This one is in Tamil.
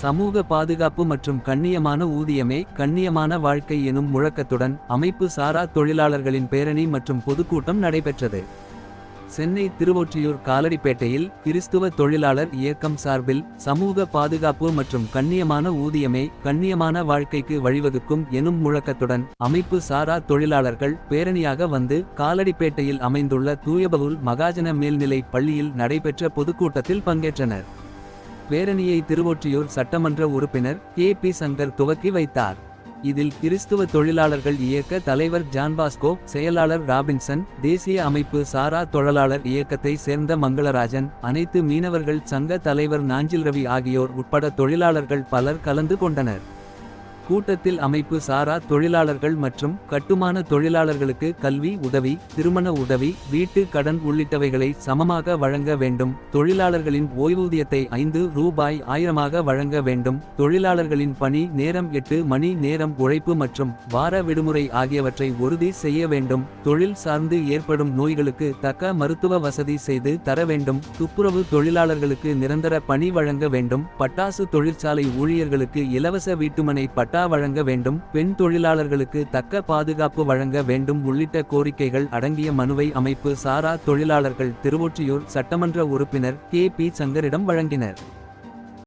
சமூக பாதுகாப்பு மற்றும் கண்ணியமான ஊதியமே கண்ணியமான வாழ்க்கை எனும் முழக்கத்துடன் அமைப்பு சாரா தொழிலாளர்களின் பேரணி மற்றும் பொதுக்கூட்டம் நடைபெற்றது. சென்னை திருவொற்றியூர் காலடிப்பேட்டையில் கிறிஸ்துவ தொழிலாளர் இயக்கம் சார்பில் சமூக பாதுகாப்பு மற்றும் கண்ணியமான ஊதியமே கண்ணியமான வாழ்க்கைக்கு வழிவகுக்கும் எனும் முழக்கத்துடன் அமைப்பு சாரா தொழிலாளர்கள் பேரணியாக வந்து காலடிப்பேட்டையில் அமைந்துள்ள தூயபவுல் மகாஜன மேல்நிலை பள்ளியில் நடைபெற்ற பொதுக்கூட்டத்தில் பங்கேற்றனர். பேரணியை திருவொற்றியூர் சட்டமன்ற உறுப்பினர் கே பி சங்கர் துவக்கி வைத்தார். இதில் கிறிஸ்துவ தொழிலாளர்கள் இயக்க தலைவர் ஜான்பாஸ்கோ செயலாளர் ராபின்சன் தேசிய அமைப்பு சாரா தொழிலாளர் இயக்கத்தை சேர்ந்த மங்களராஜன் அனைத்து மீனவர்கள் சங்க தலைவர் நாஞ்சில் ரவி ஆகியோர் உட்பட தொழிலாளர்கள் பலர் கலந்து கொண்டனர். கூட்டத்தில் அமைப்பு சாரா தொழிலாளர்கள் மற்றும் கட்டுமான தொழிலாளர்களுக்கு கல்வி உதவி திருமண உதவி வீட்டு கடன் உள்ளிட்டவைகளை சமமாக வழங்க வேண்டும். தொழிலாளர்களின் ஓய்வூதியத்தை ஐந்து ரூபாய் ஆயிரமாக வழங்க வேண்டும். தொழிலாளர்களின் பணி நேரம் எட்டு மணி நேரம் உழைப்பு மற்றும் வார விடுமுறை ஆகியவற்றை உறுதி செய்ய வேண்டும். தொழில் சார்ந்து ஏற்படும் நோய்களுக்கு தக்க மருத்துவ வசதி செய்து தர வேண்டும். துப்புரவு தொழிலாளர்களுக்கு நிரந்தர பணி வழங்க வேண்டும். பட்டாசு தொழிற்சாலை ஊழியர்களுக்கு இலவச வீட்டுமனை பட்டா வழங்க வேண்டும் பெண் தொழிலாளர்களுக்கு தக்க பாதுகாப்பு வழங்க வேண்டும் உள்ளிட்ட கோரிக்கைகள் அடங்கிய மனுவை அமைப்பு சாரா தொழிலாளர்கள் திருவொற்றியூர் சட்டமன்ற உறுப்பினர் கே பி சங்கரிடம் வழங்கினர்.